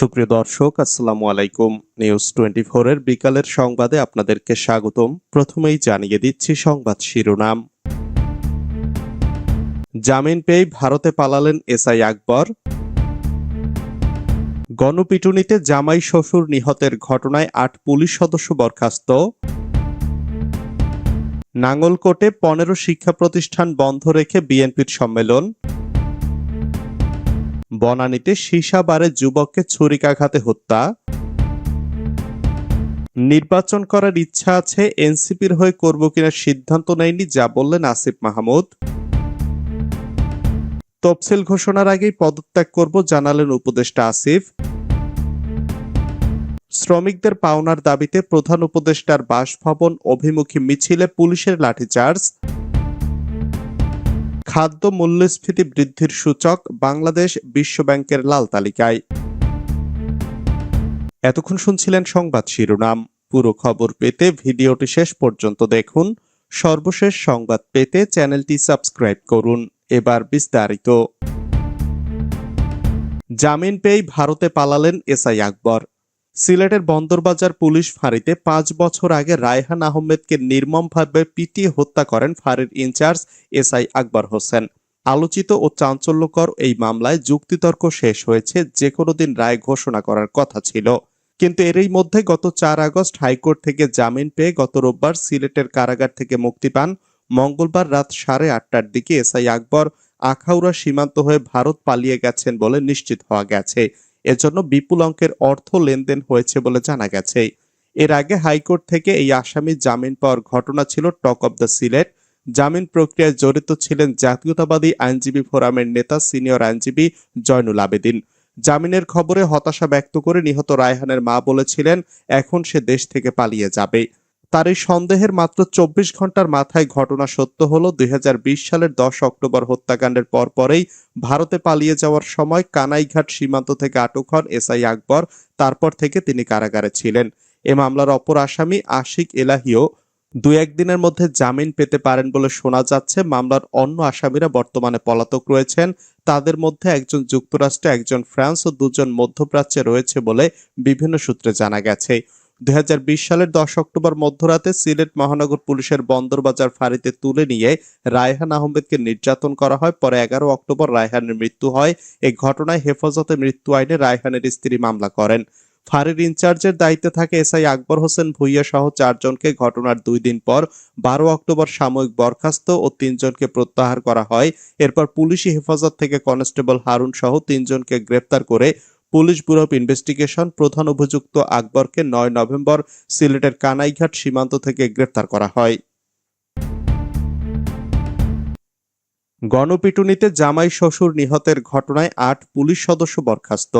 সুপ্রিয় দর্শক, আসসালামু আলাইকুম। নিউজ টোয়েন্টি এর বিকালের সংবাদে আপনাদেরকে স্বাগতম। প্রথমেই জানিয়ে দিচ্ছি সংবাদ শিরোনাম। জামিন পেয়ে ভারতে পালালেন এসআই আকবর। গণপিটুনিতে জামাই শ্বশুর নিহতের ঘটনায় আট পুলিশ সদস্য বরখাস্ত। নাঙ্গলকোটে পনেরো শিক্ষা প্রতিষ্ঠান বন্ধ রেখে বিএনপির সম্মেলন। বনানীতে সীসা বারে যুবককে ছুরিকাঘাতে হত্যা। নির্বাচন করার ইচ্ছা আছে, এনসিপির হয়ে করব কিনা সিদ্ধান্ত নেয়নি, যা বললেন আসিফ মাহমুদ। তফসিল ঘোষণার আগেই পদত্যাগ করব জানালেন উপদেষ্টা আসিফ। শ্রমিকদের পাওনার দাবিতে প্রধান উপদেষ্টার বাসভবন অভিমুখী মিছিলে পুলিশের লাঠিচার্জ। খাদ্য মূল্যস্ফীতি বৃদ্ধির সূচক বাংলাদেশ বিশ্বব্যাংকের লাল তালিকায়। এতক্ষণ শুনছিলেন সংবাদ শিরোনাম। পুরো খবর পেতে ভিডিওটি শেষ পর্যন্ত দেখুন। সর্বশেষ সংবাদ পেতে চ্যানেলটি সাবস্ক্রাইব করুন। এবার বিস্তারিত। জামিন পেয়ে ভারতে পালালেন এসআই আকবর। সিলেটের বন্দরবাজার পুলিশ ফাঁড়িতে পাঁচ বছর আগে রায়হান আহমেদকে নির্মমভাবে পিটিয়ে হত্যা করেন ফাঁড়ির ইনচার্জ এসআই আকবর হোসেন। আলোচিত ও চাঞ্চল্যকর এই মামলায় যুক্তিতর্ক শেষ হয়েছে যে কোনো দিন রায় ঘোষণা করার কথা ছিল। কিন্তু এরই মধ্যে গত চার আগস্ট হাইকোর্ট থেকে জামিন পেয়ে গত রোববার সিলেটের কারাগার থেকে মুক্তি পান। মঙ্গলবার রাত সাড়ে আটটার দিকে এসআই আকবর আখাউড়া সীমান্ত হয়ে ভারত পালিয়ে গেছেন বলে নিশ্চিত হওয়া গেছে। এজন্য বিপুল অঙ্কের অর্থ লেনদেন হয়েছে বলে জানা গেছে। এর আগে হাইকোর্ট থেকে এই আসামি জামিন পাওয়ার ঘটনা ছিল টক অব দ্য সিলেট। জামিন প্রক্রিয়ায় জড়িত ছিলেন জাতীয়তাবাদী আইনজীবী ফোরামের নেতা সিনিয়র আইনজীবী জয়নুল আবেদিন। জামিনের খবরে হতাশা ব্যক্ত করে নিহত রায়হানের মা বলেছিলেন, এখন সে দেশ থেকে পালিয়ে যাবে। তার এই সন্দেহের মাত্র চব্বিশ ঘণ্টার মাথায় ঘটনা সত্য হল। দু হাজার বিশ সালের দশ অক্টোবর হত্যাকাণ্ডের পরপরেই ভারতে পালিয়ে যাওয়ার সময় কানাইঘাট সীমান্ত থেকে আটক হন এসআই আকবর। তারপর থেকে তিনি কারাগারে ছিলেন। এ মামলার অপর আসামি আশিক এলাহিও। দু একদিনের মধ্যে জামিন পেতে পারেন বলে শোনা যাচ্ছে। মামলার অন্য আসামিরা বর্তমানে পলাতক রয়েছেন। তাদের মধ্যে একজন যুক্তরাষ্ট্রে, একজন ফ্রান্স ও দুজন মধ্যপ্রাচ্যে রয়েছে বলে বিভিন্ন সূত্রে জানা গেছে। দুই সালের দশ অক্টোবর মধ্যরাতে সিলেট মহানগর পুলিশের বন্দরবাজার ফাঁড়িতে তুলে নিয়ে রায়হান আহমেদকে নির্যাতন করা হয়। পরে এগারো অক্টোবর রায়হানের মৃত্যু হয়। এই ঘটনায় হেফাজতে মৃত্যু আইনে রায়হানের স্ত্রী মামলা করেন। ফাঁড়ির ইনচার্জের দায়িত্বে থাকে এসআই আকবর হোসেন। ভুইয়া সহ চারজনকে ঘটনার দুই দিন পর বারো অক্টোবর সাময়িক বরখাস্ত ও তিনজনকে প্রত্যাহার করা হয়। এরপর পুলিশি হেফাজত থেকে কনস্টেবল হারুন সহ তিনজনকে গ্রেপ্তার করে পুলিশ ব্যুরো অফ ইনভেস্টিগেশন প্রধান অভিযুক্ত আকবরকে নয় নভেম্বর সিলেটের কানাইঘাট সীমান্ত থেকে গ্রেপ্তার করা হয়। গণপিটুনিতে জামাই শ্বশুর নিহতের ঘটনায় আট পুলিশ সদস্য বরখাস্ত।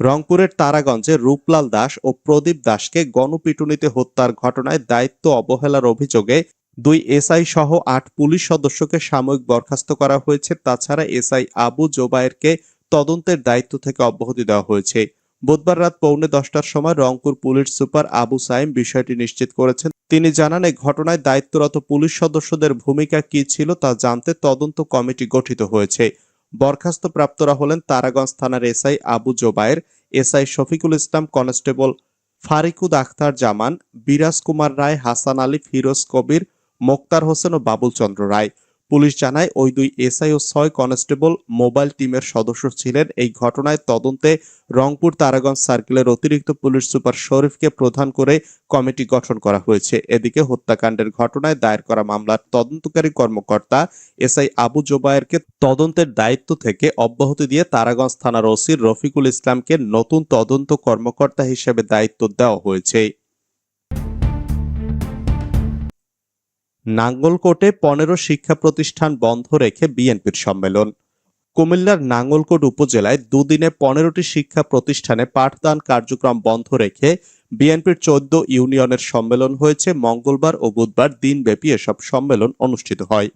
রংপুরের তারাগঞ্জে রূপলাল দাস ও প্রদীপ দাসকে গণপিটুনিতে হত্যার ঘটনায় দায়িত্ব অবহেলার অভিযোগে দুই এসআই সহ আট পুলিশ সদস্যকে সাময়িক বরখাস্ত করা হয়েছে। তাছাড়া এসআই আবু জোবায়েরকে তদন্তের দায়িত্ব থেকে অব্যাহতি দেওয়া হয়েছে। বুধবার রাত পৌনে দশটার সময় রংপুর পুলিশ সুপার আবু সাইম বিষয়টি নিশ্চিত করেছেন। তিনি জানান এই ঘটনায় দায়িত্বরত পুলিশ সদস্যদের ভূমিকা কি ছিল তা জানতে তদন্ত কমিটি গঠিত হয়েছে। বরখাস্ত প্রাপ্তরা হলেন তারাগঞ্জ থানার SI Abu Zobayer, SI Shafiqul Islam, constable ফারিকুদ Akhtar Zaman Biraj Kumar Roy, Hasan Ali, Firoz Kabir, Moktar Hossain ও বাবুল চন্দ্র রায়। পুলিশ জানায় ওই দুই এসআই ও ছয় কনস্টেবল মোবাইল টিমের সদস্য ছিলেন। এই ঘটনায় তদন্তে রংপুর তারাগঞ্জ সার্কেলের অতিরিক্ত পুলিশ সুপার শরীফকে প্রধান করে কমিটি গঠন করা হয়েছে। এদিকে হত্যাকাণ্ডের ঘটনায় দায়ের করা মামলার তদন্তকারী কর্মকর্তা এসআই আবু জোবায়েরকে তদন্তের দায়িত্ব থেকে অব্যাহতি দিয়ে তারাগঞ্জ থানার ওসি রফিকুল ইসলামকে নতুন তদন্ত কর্মকর্তা হিসেবে দায়িত্ব দেওয়া হয়েছে। নাঙ্গলকোটে পনেরো শিক্ষা প্রতিষ্ঠান বন্ধ রেখে বিএনপির সম্মেলন। কুমিল্লার নাঙ্গলকোট উপজেলায় দুদিনে পনেরোটি শিক্ষা প্রতিষ্ঠানে পাঠদান কার্যক্রম বন্ধ রেখে বিএনপির চোদ্দ ইউনিয়নের সম্মেলন হয়েছে। মঙ্গলবার ও বুধবার দিনব্যাপী এসব সম্মেলন অনুষ্ঠিত হয়।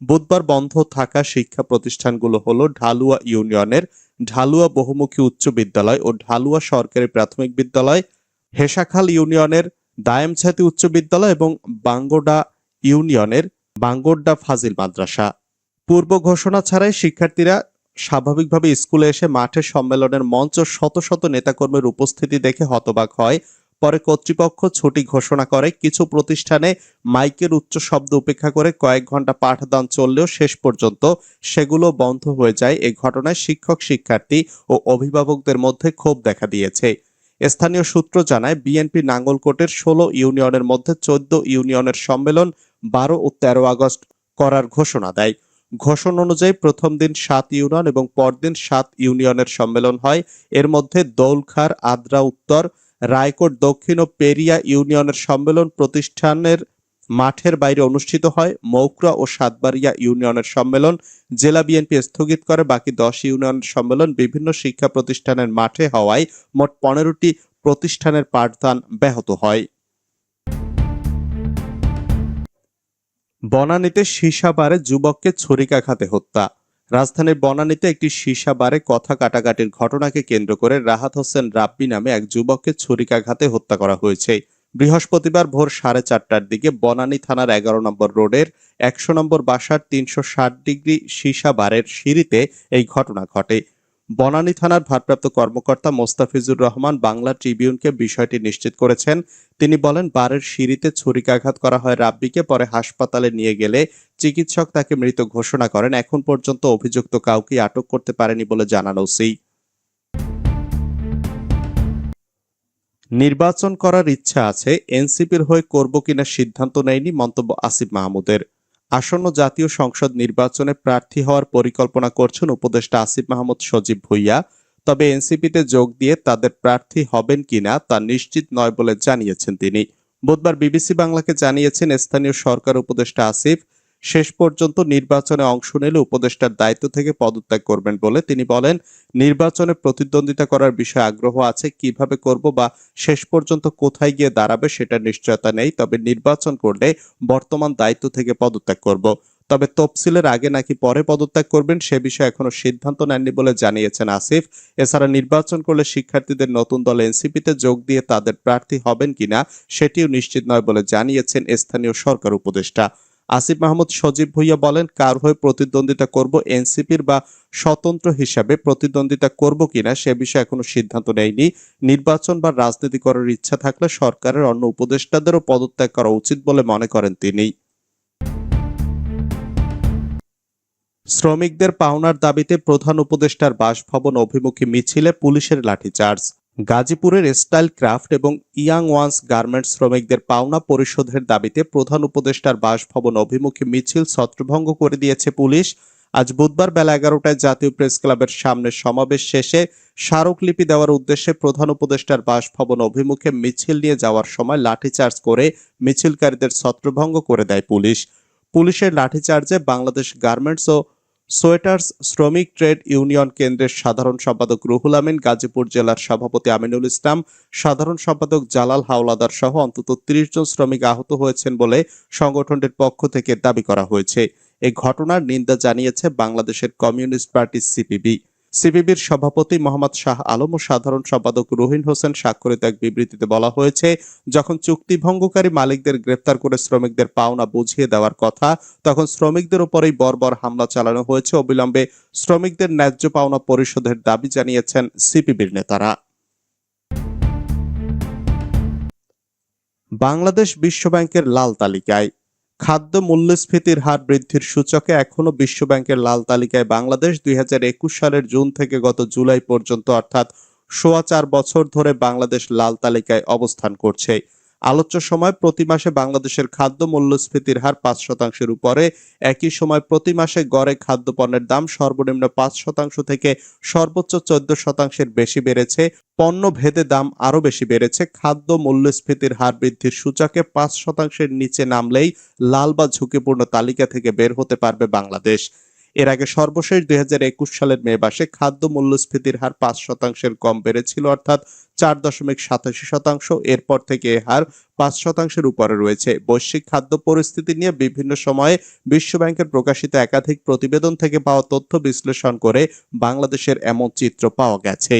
বুধবার বন্ধ থাকা শিক্ষা প্রতিষ্ঠানগুলো হলো ঢালুয়া ইউনিয়নের ঢালুয়া বহুমুখী উচ্চ বিদ্যালয় ও ঢালুয়া সরকারি প্রাথমিক বিদ্যালয়, হেসাখাল ইউনিয়নের দায়েমছাতি উচ্চ বিদ্যালয় এবং বাঙ্গোডা ইউনিয়নের বাঙ্গোড্ডা ফাজিল মাদ্রাসা। পূর্ব ঘোষণা ছাড়াই শিক্ষার্থীরা স্বাভাবিকভাবে স্কুলে এসে মাঠে সম্মেলনের মঞ্চ শত শত নেতাকর্মীর উপস্থিতি দেখে হতবাক হয়। পরে কর্তৃপক্ষ ছুটি ঘোষণা করে, কিছু প্রতিষ্ঠানে মাইকের উচ্চ শব্দ উপেক্ষা করে কয়েক ঘণ্টা পাঠদান চললেও শেষ পর্যন্ত সেগুলো বন্ধ হয়ে যায়। এ ঘটনায় শিক্ষক, শিক্ষার্থী ও অভিভাবকদের মধ্যে ক্ষোভ দেখা দিয়েছে। স্থানীয় সূত্র জানায়, বিএনপি নাঙ্গলকোটের ষোলো ইউনিয়নের মধ্যে চোদ্দ ইউনিয়নের সম্মেলন বারো ও তেরো আগস্ট করার ঘোষণা দেয়। ঘোষণা অনুযায়ী প্রথম দিন সাত ইউনিয়ন এবং পরদিন সাত ইউনিয়নের সম্মেলন হয়। এর মধ্যে দৌলখার, আদ্রা, উত্তর, রায়কোট, দক্ষিণ ও পেরিয়া ইউনিয়নের সম্মেলন প্রতিষ্ঠানের মাঠের বাইরে অনুষ্ঠিত হয়। মৌকরা ও সাতবাড়িয়া ইউনিয়নের সম্মেলন জেলা বিএনপি স্থগিত করে। বাকি দশ ইউনিয়নের সম্মেলন বিভিন্ন শিক্ষা প্রতিষ্ঠানের মাঠে হওয়ায় মোট পনেরোটি প্রতিষ্ঠানের পাঠদান ব্যাহত হয়। বনানীতে সীসা বারে যুবককে ছুরিকাঘাতে হত্যা। রাজধানীর বনানীতে একটি সীসা বারে কথা কাটাকাটির ঘটনাকে কেন্দ্র করে রাহাত হোসেন রাব্বি নামে এক যুবককে ছুরিকাঘাতে হত্যা করা হয়েছে। বৃহস্পতিবার ভোর সাড়ে চারটার দিকে বনানী থানার এগারো নম্বর রোডের একশো নম্বর বাসার তিনশো ষাট ডিগ্রি সীসা বারের সিঁড়িতে এই ঘটনা ঘটে। বনানী থানার ভারপ্রাপ্ত কর্মকর্তা মোস্তাফিজুর রহমান বাংলা ট্রিবিউনকে বিষয়টি নিশ্চিত করেছেন। তিনি বলেন, বারের সিঁড়িতে ছুরিকাঘাত করা হয় রাব্বিকে, পরে হাসপাতালে নিয়ে গেলে চিকিৎসক তাকে মৃত ঘোষণা করেন। এখন পর্যন্ত অভিযুক্ত কাউকে আটক করতে পারেনি বলে জানানো ওসি। নির্বাচন করার ইচ্ছা আছে, এনসিপির হয়ে করব কিনা সিদ্ধান্ত নেয়নি মন্তব্য আসিফ মাহমুদের। আসন্ন জাতীয় সংসদ নির্বাচনে প্রার্থী হওয়ার পরিকল্পনা করছেন উপদেষ্টা আসিফ মাহমুদ সজীব ভুইয়া। তবে এনসিপিতে যোগ দিয়ে তাদের প্রার্থী হবেন কিনা তা নিশ্চিত নয় বলে জানিয়েছেন তিনি। বুধবার বিবিসি বাংলাকে জানিয়েছেন স্থানীয় সরকার উপদেষ্টা আসিফ শেষ পর্যন্ত নির্বাচনে অংশ নিলে উপদেষ্টার দায়িত্ব থেকে পদত্যাগ করবেন বলে তিনি বলেন, নির্বাচনে প্রতিদ্বন্দ্বিতা করার বিষয়ে আগ্রহ আছে, কীভাবে করব বা শেষ পর্যন্ত কোথায় গিয়ে দাঁড়াবে সেটার নিশ্চয়তা নেই, তবে নির্বাচন করলে বর্তমান দায়িত্ব থেকে পদত্যাগ করব। তবে তফসিলের আগে নাকি পরে পদত্যাগ করবেন সে বিষয়ে এখনও সিদ্ধান্ত নেননি বলে জানিয়েছেন আসিফ। এছাড়া নির্বাচন করলে শিক্ষার্থীদের নতুন দল এনসিপিতে যোগ দিয়ে তাদের প্রার্থী হবেন কিনা সেটিও নিশ্চিত নয় বলে জানিয়েছেন স্থানীয় সরকার উপদেষ্টা। আসিফ মাহমুদ সজীব ভুইয়া বলেন, কার হয়ে প্রতিদ্বন্দ্বিতা করব, এনসিপির বা স্বতন্ত্র হিসাবে প্রতিদ্বন্দ্বিতা করব কিনা সে বিষয়ে এখনও সিদ্ধান্ত নেয়নি। নির্বাচন বা রাজনীতি করার ইচ্ছা থাকলে সরকারের অন্য উপদেষ্টাদেরও পদত্যাগ করা উচিত বলে মনে করেন তিনি। শ্রমিকদের পাওনার দাবিতে প্রধান উপদেষ্টার বাসভবন অভিমুখী মিছিলে পুলিশের লাঠিচার্জ। গাজীপুরের স্টাইল ক্রাফট এবং ইয়াং ওয়ান্স গার্মেন্টস শ্রমিকদের পাওনা পরিশোধের দাবিতে প্রধান উপদেষ্টার বাসভবন অভিমুখী মিছিল ছত্রভঙ্গ করে দিয়েছে পুলিশ। আজ বুধবার বেলা এগারোটায় জাতীয় প্রেস ক্লাবের সামনে সমাবেশ শেষে স্মারকলিপি দেওয়ার উদ্দেশ্যে প্রধান উপদেষ্টার বাসভবন অভিমুখে মিছিল নিয়ে যাওয়ার সময় লাঠিচার্জ করে মিছিলকারীদের ছত্রভঙ্গ করে দেয় পুলিশ। পুলিশের লাঠিচার্জে বাংলাদেশ গার্মেন্টস ও সোয়েটার্স শ্রমিক ট্রেড ইউনিয়ন কেন্দ্রের সাধারণ সম্পাদক রুহুল আমিন, গাজীপুর জেলার সভাপতি আমিনুল ইসলাম, সাধারণ সম্পাদক জালাল হাওলাদার সহ অন্তত ত্রিশ জন শ্রমিক আহত হয়েছেন বলে সংগঠনটির পক্ষ থেকে দাবি করা হয়েছে। এই ঘটনার নিন্দা জানিয়েছে বাংলাদেশের কমিউনিস্ট পার্টি সিপিবি। সিপিবির সভাপতি মোহাম্মদ শাহ আলম ও সাধারণ সম্পাদক রুহিন হোসেন স্বাক্ষরিত এক বিবৃতিতে বলা হয়েছে, যখন চুক্তি ভঙ্গকারী মালিকদের গ্রেফতার করে শ্রমিকদের পাওনা বুঝিয়ে দেওয়ার কথা, তখন শ্রমিকদের উপরেই বর্বর হামলা চালানো হয়েছে। অবিলম্বে শ্রমিকদের ন্যায্য পাওনা পরিশোধের দাবি জানিয়েছেন সিপিবির নেতারা। বাংলাদেশ বিশ্বব্যাংকের লাল তালিকায় খাদ্য মূল্যস্ফীতির হার বৃদ্ধির সূচকে এখনও বিশ্বব্যাংকের লাল তালিকায় বাংলাদেশ দুই হাজার একুশ সালের জুন থেকে গত জুলাই পর্যন্ত, অর্থাৎ সোয়া চার বছর ধরে বাংলাদেশ লাল তালিকায় অবস্থান করছে। আলোচ্য সময় প্রতি মাসে বাংলাদেশের খাদ্য মূল্যস্ফীতির হার পাঁচ শতাংশের উপরে। একই সময় প্রতি মাসে গড়ে খাদ্যপণ্যের দাম সর্বনিম্ন পাঁচ শতাংশ থেকে সর্বোচ্চ চোদ্দ শতাংশের বেশি বেড়েছে। পণ্য ভেদে দাম আরও বেশি বেড়েছে। খাদ্য মূল্যস্ফীতির হার বৃদ্ধির সূচকে পাঁচ শতাংশের নিচে নামলেই লাল বা ঝুঁকিপূর্ণ তালিকা থেকে বের হতে পারবে বাংলাদেশ। এর আগে সর্বশেষ দুই হাজার একুশ সালের মে মাসে খাদ্য মূল্যস্ফীতির হার পাঁচ শতাংশের কম বেড়েছিল, অর্থাৎ চার দশমিক সাতাশি শতাংশ। এরপর থেকে এ হার পাঁচ শতাংশের উপরে রয়েছে। বৈশ্বিক খাদ্য পরিস্থিতি নিয়ে বিভিন্ন সময়ে বিশ্বব্যাংকের প্রকাশিত একাধিক প্রতিবেদন থেকে পাওয়া তথ্য বিশ্লেষণ করে বাংলাদেশের এমন চিত্র পাওয়া গেছে